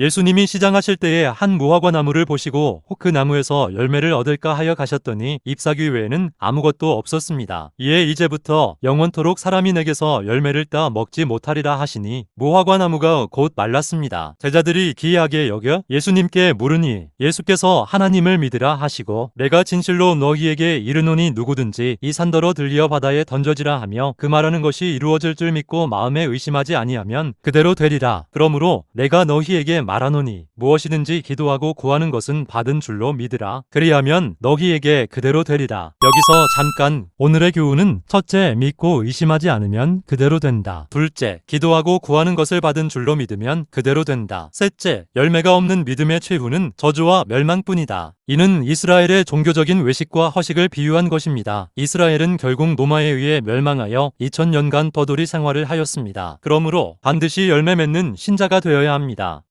예수님이 시장하실 때에 한 무화과 나무를 보시고 혹 그 나무에서 열매를 얻을까 하여 가셨더니 잎사귀 외에는 아무것도 없었습니다. 이에 이제부터 영원토록 사람이 내게서 열매를 따 먹지 못하리라 하시니 무화과 나무가 곧 말랐습니다. 제자들이 기이하게 여겨 예수님께 물으니 예수께서 하나님을 믿으라 하시고 내가 진실로 너희에게 이르노니 누구든지 이 산더러 들리어 바다에 던져지라 하며 그 말하는 것이 이루어질 줄 믿고 마음에 의심하지 아니하면 그대로 되리라. 그러므로 내가 너희에게 말하노니 무엇이든지 기도하고 구하는 것은 받은 줄로 믿으라. 그리하면 너희에게 그대로 되리라. 여기서 잠깐 오늘의 교훈은 첫째 믿고 의심하지 않으면 그대로 된다. 둘째 기도하고 구하는 것을 받은 줄로 믿으면 그대로 된다. 셋째 열매가 없는 믿음의 최후는 저주와 멸망뿐이다. 이는 이스라엘의 종교적인 외식과 허식을 비유한 것입니다. 이스라엘은 결국 노마에 의해 멸망하여 2000년간 버돌이 생활을 하였습니다. 그러므로 반드시 열매 맺는 신자가 되어야 합니다.